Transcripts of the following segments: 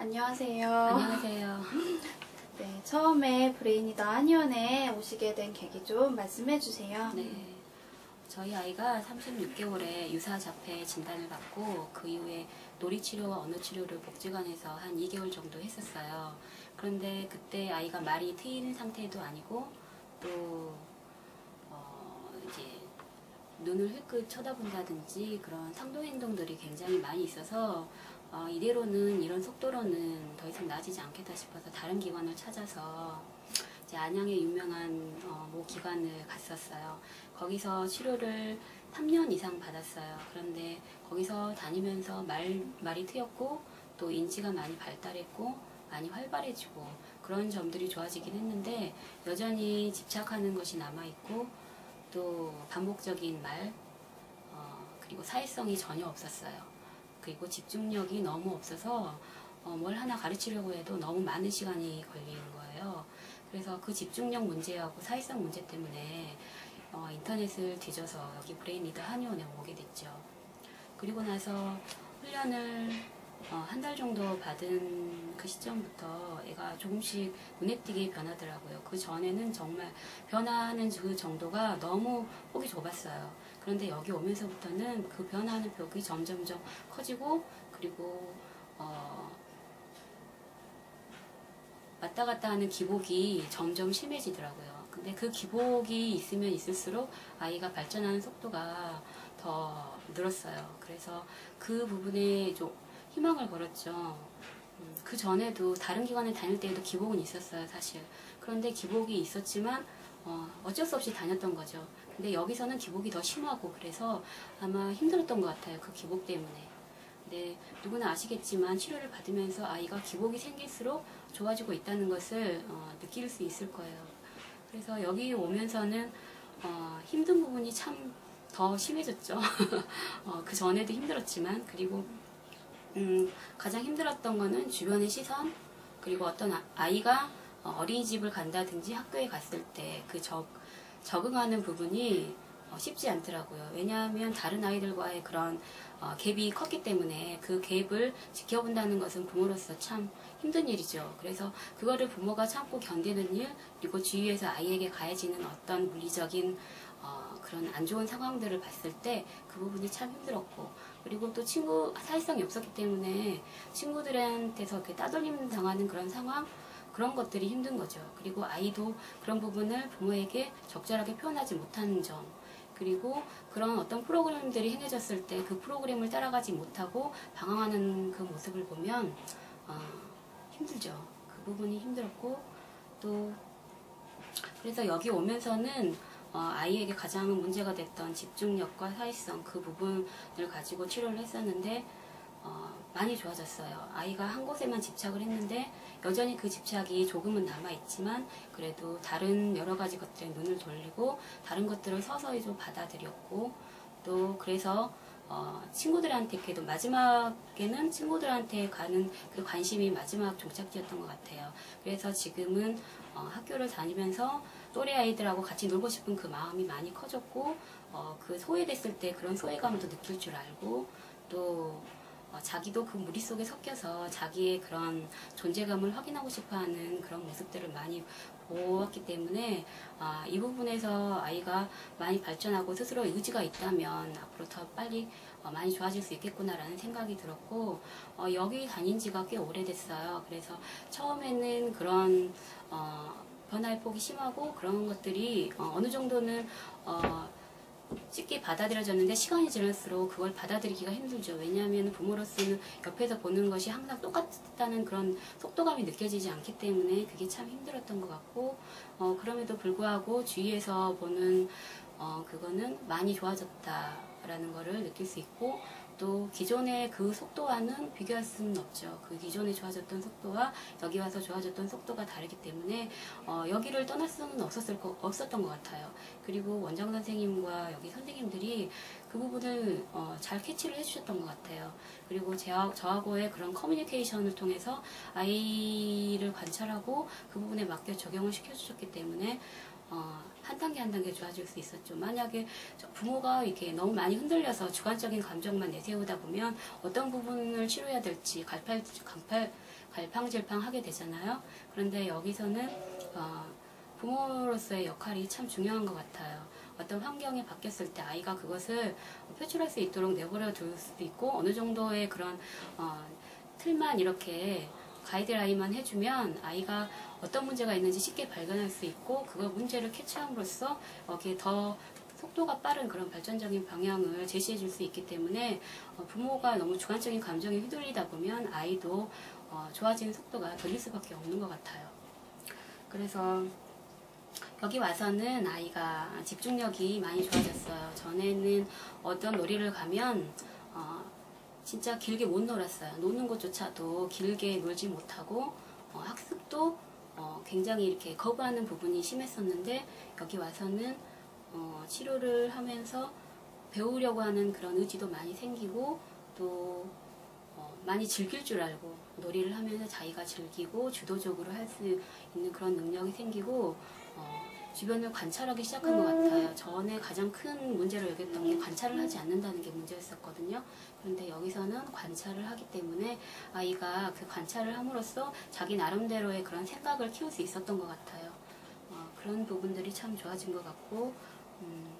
안녕하세요. 안녕하세요. 네, 처음에 브레인이더 한의원에 오시게 된 계기 좀 말씀해 주세요. 네. 저희 아이가 36개월에 유사 자폐 진단을 받고 그 이후에 놀이치료와 언어치료를 복지관에서 한 2개월 정도 했었어요. 그런데 그때 아이가 말이 트인 상태도 아니고 또 어, 이제 눈을 흘끗 쳐다본다든지 그런 상도 행동들이 굉장히 많이 있어서 어, 이대로는 이런 속도로는 더 이상 나아지지 않겠다 싶어서 다른 기관을 찾아서 이제 안양의 유명한 어, 모 기관을 갔었어요. 거기서 치료를 3년 이상 받았어요. 그런데 거기서 다니면서 말, 말이 트였고 또 인지가 많이 발달했고 많이 활발해지고 그런 점들이 좋아지긴 했는데 여전히 집착하는 것이 남아있고 또 반복적인 말 어, 그리고 사회성이 전혀 없었어요. 그리고 집중력이 너무 없어서 어, 뭘 하나 가르치려고 해도 너무 많은 시간이 걸리는 거예요. 그래서 그 집중력 문제하고 사회성 문제 때문에 어, 인터넷을 뒤져서 여기 브레인리더 한의원에 오게 됐죠. 그리고 나서 훈련을 어, 한 달 정도 받은 그 시점부터 애가 조금씩 눈에 띄게 변하더라고요. 그 전에는 정말 변화하는 그 정도가 너무 폭이 좁았어요. 그런데 여기 오면서부터는 그 변화하는 벽이 점점점 커지고 그리고 어, 왔다 갔다 하는 기복이 점점 심해지더라고요. 근데 그 기복이 있으면 있을수록 아이가 발전하는 속도가 더 늘었어요. 그래서 그 부분에 좀 희망을 걸었죠. 음, 그 전에도 다른 기관에 다닐 때에도 기복은 있었어요, 사실. 그런데 기복이 있었지만 어, 어쩔 수 없이 다녔던 거죠. 근데 여기서는 기복이 더 심하고 그래서 아마 힘들었던 것 같아요. 그 기복 때문에. 근데 누구나 아시겠지만 치료를 받으면서 아이가 기복이 생길수록 좋아지고 있다는 것을 어, 느낄 수 있을 거예요. 그래서 여기 오면서는 어, 힘든 부분이 참 더 심해졌죠. 어, 그 전에도 힘들었지만 그리고 음, 가장 힘들었던 거는 주변의 시선 그리고 어떤 아, 아이가 어, 어린이집을 간다든지 학교에 갔을 때 그 적응하는 부분이 어, 쉽지 않더라고요. 왜냐하면 다른 아이들과의 그런 어, 갭이 컸기 때문에 그 갭을 지켜본다는 것은 부모로서 참 힘든 일이죠. 그래서 그거를 부모가 참고 견디는 일, 그리고 주위에서 아이에게 가해지는 어떤 물리적인 어, 그런 안 좋은 상황들을 봤을 때 그 부분이 참 힘들었고 그리고 또 친구 사회성이 없었기 때문에 친구들한테서 이렇게 따돌림 당하는 그런 상황 그런 것들이 힘든 거죠. 그리고 아이도 그런 부분을 부모에게 적절하게 표현하지 못하는 점 그리고 그런 어떤 프로그램들이 행해졌을 때 그 프로그램을 따라가지 못하고 방황하는 그 모습을 보면 어, 힘들죠. 그 부분이 힘들었고 또 그래서 여기 오면서는 어, 아이에게 가장 문제가 됐던 집중력과 사회성 그 부분을 가지고 치료를 했었는데 어, 많이 좋아졌어요. 아이가 한 곳에만 집착을 했는데 여전히 그 집착이 조금은 남아있지만 그래도 다른 여러 가지 것들에 눈을 돌리고 다른 것들을 서서히 좀 받아들였고 또 그래서 어, 친구들한테도 마지막에는 친구들한테 가는 그 관심이 마지막 종착지였던 것 같아요. 그래서 지금은 어, 학교를 다니면서 또래 아이들하고 같이 놀고 싶은 그 마음이 많이 커졌고 어, 그 소외됐을 때 그런 소외감도 느낄 줄 알고 또 어, 자기도 그 무리 속에 섞여서 자기의 그런 존재감을 확인하고 싶어하는 그런 모습들을 많이 보았기 때문에 아, 이 부분에서 아이가 많이 발전하고 스스로 의지가 있다면 앞으로 더 빨리 어, 많이 좋아질 수 있겠구나라는 생각이 들었고 어, 여기 다닌 지가 꽤 오래됐어요. 그래서 처음에는 그런 어, 변화의 폭이 심하고 그런 것들이 어, 어느 정도는 어, 쉽게 받아들여졌는데 시간이 지날수록 그걸 받아들이기가 힘들죠. 왜냐하면 부모로서는 옆에서 보는 것이 항상 똑같다는 그런 속도감이 느껴지지 않기 때문에 그게 참 힘들었던 것 같고 어, 그럼에도 불구하고 주위에서 보는 어, 그거는 많이 좋아졌다라는 거를 느낄 수 있고 또 기존의 그 속도와는 비교할 수는 없죠. 그 기존에 좋아졌던 속도와 여기 와서 좋아졌던 속도가 다르기 때문에 어, 여기를 떠날 수는 없었을 거, 없었던 것 같아요. 그리고 원장 선생님과 여기 선생님들이 그 부분을 어, 잘 캐치를 해주셨던 것 같아요. 그리고 제하, 저하고의 그런 커뮤니케이션을 통해서 아이를 관찰하고 그 부분에 맞게 적용을 시켜주셨기 때문에 어, 한 단계 한 단계 좋아질 수 있었죠. 만약에 저 부모가 이렇게 너무 많이 흔들려서 주관적인 감정만 내세우다 보면 어떤 부분을 치료해야 될지 갈팔, 갈팔, 갈팡질팡 하게 되잖아요. 그런데 여기서는 어, 부모로서의 역할이 참 중요한 것 같아요. 어떤 환경이 바뀌었을 때 아이가 그것을 표출할 수 있도록 내버려 둘 수도 있고 어느 정도의 그런 어, 틀만 이렇게 가이드라인만 해주면 아이가 어떤 문제가 있는지 쉽게 발견할 수 있고 그거 문제를 캐치함으로써 여기에 더 속도가 빠른 그런 발전적인 방향을 제시해 줄 수 있기 때문에 어, 부모가 너무 주관적인 감정에 휘둘리다 보면 아이도 어, 좋아지는 속도가 더릴 수밖에 없는 것 같아요. 그래서 여기 와서는 아이가 집중력이 많이 좋아졌어요. 전에는 어떤 놀이를 가면 어, 진짜 길게 못 놀았어요. 노는 것조차도 길게 놀지 못하고 어, 학습도 어, 굉장히 이렇게 거부하는 부분이 심했었는데 여기 와서는 어, 치료를 하면서 배우려고 하는 그런 의지도 많이 생기고 또 어, 많이 즐길 줄 알고 놀이를 하면서 자기가 즐기고 주도적으로 할 수 있는 그런 능력이 생기고 어, 주변을 관찰하기 시작한 것 같아요. 전에 가장 큰 문제로 여겼던 게 관찰을 하지 않는다는 게 문제였었거든요. 그런데 여기서는 관찰을 하기 때문에 아이가 그 관찰을 함으로써 자기 나름대로의 그런 생각을 키울 수 있었던 것 같아요. 어, 그런 부분들이 참 좋아진 것 같고 음,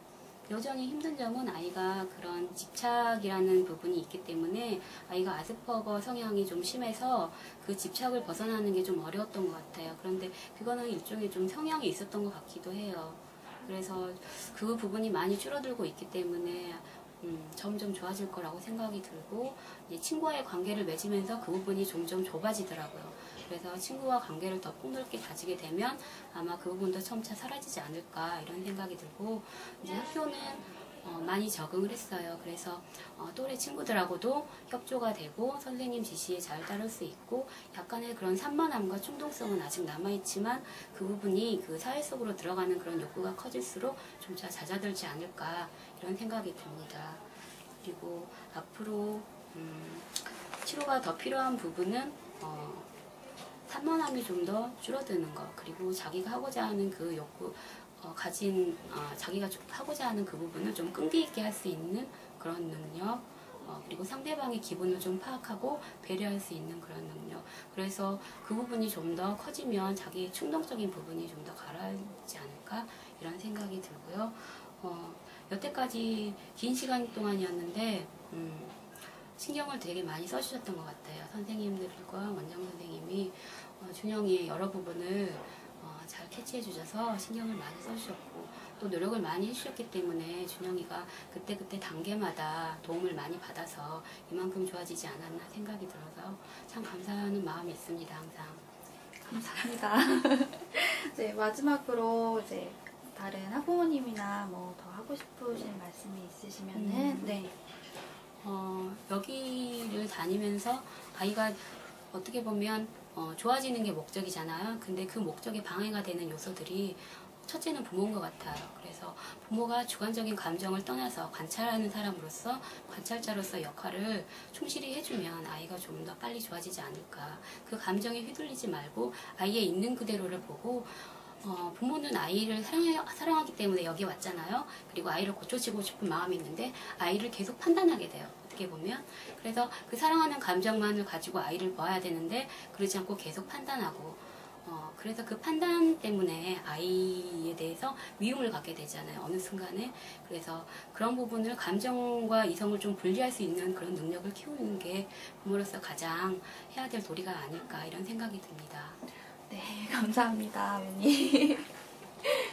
여전히 힘든 점은 아이가 그런 집착이라는 부분이 있기 때문에 아이가 아스퍼거 성향이 좀 심해서 그 집착을 벗어나는 게 좀 어려웠던 것 같아요. 그런데 그거는 일종의 좀 성향이 있었던 것 같기도 해요. 그래서 그 부분이 많이 줄어들고 있기 때문에 음, 점점 좋아질 거라고 생각이 들고 친구와의 관계를 맺으면서 그 부분이 점점 좁아지더라고요. 그래서 친구와 관계를 더 폭넓게 가지게 되면 아마 그 부분도 점차 사라지지 않을까 이런 생각이 들고 이제 학교는 어, 많이 적응을 했어요. 그래서 어, 또래 친구들하고도 협조가 되고 선생님 지시에 잘 따를 수 있고 약간의 그런 산만함과 충동성은 아직 남아있지만 그 부분이 그 사회 속으로 들어가는 그런 욕구가 커질수록 점차 잦아들지 않을까 이런 생각이 듭니다. 그리고 앞으로 음, 치료가 더 필요한 부분은 어, 산만함이 좀 더 줄어드는 것 그리고 자기가 하고자 하는 그 욕구 어, 가진 어, 자기가 좀 하고자 하는 그 부분을 좀 끈기 있게 할 수 있는 그런 능력 어, 그리고 상대방의 기분을 좀 파악하고 배려할 수 있는 그런 능력. 그래서 그 부분이 좀 더 커지면 자기의 충동적인 부분이 좀 더 가라앉지 않을까? 이런 생각이 들고요. 어, 여태까지 긴 시간 동안이었는데 음, 신경을 되게 많이 써주셨던 것 같아요 선생님들과 원장 선생님이 어, 준영이의 여러 부분을 어, 잘 캐치해 주셔서 신경을 많이 써주셨고 또 노력을 많이 해주셨기 때문에 준영이가 그때그때 단계마다 도움을 많이 받아서 이만큼 좋아지지 않았나 생각이 들어서 참 감사하는 마음이 있습니다 항상 감사합니다. 네, 마지막으로 이제 다른 학부모님이나 뭐 더 하고 싶으신 말씀이 있으시면은 음. 네. 어, 여기를 다니면서 아이가 어떻게 보면 어, 좋아지는 게 목적이잖아요. 근데 그 목적에 방해가 되는 요소들이 첫째는 부모인 것 같아요. 그래서 부모가 주관적인 감정을 떠나서 관찰하는 사람으로서 관찰자로서 역할을 충실히 해주면 아이가 좀 더 빨리 좋아지지 않을까. 그 감정에 휘둘리지 말고 아이의 있는 그대로를 보고 어, 부모는 아이를 사랑하기 때문에 여기 왔잖아요. 그리고 아이를 고쳐주고 싶은 마음이 있는데 아이를 계속 판단하게 돼요. 어떻게 보면. 그래서 그 사랑하는 감정만을 가지고 아이를 봐야 되는데 그러지 않고 계속 판단하고 어, 그래서 그 판단 때문에 아이에 대해서 미움을 갖게 되잖아요. 어느 순간에. 그래서 그런 부분을 감정과 이성을 좀 분리할 수 있는 그런 능력을 키우는 게 부모로서 가장 해야 될 도리가 아닐까 이런 생각이 듭니다. 네, 감사합니다, 어머니.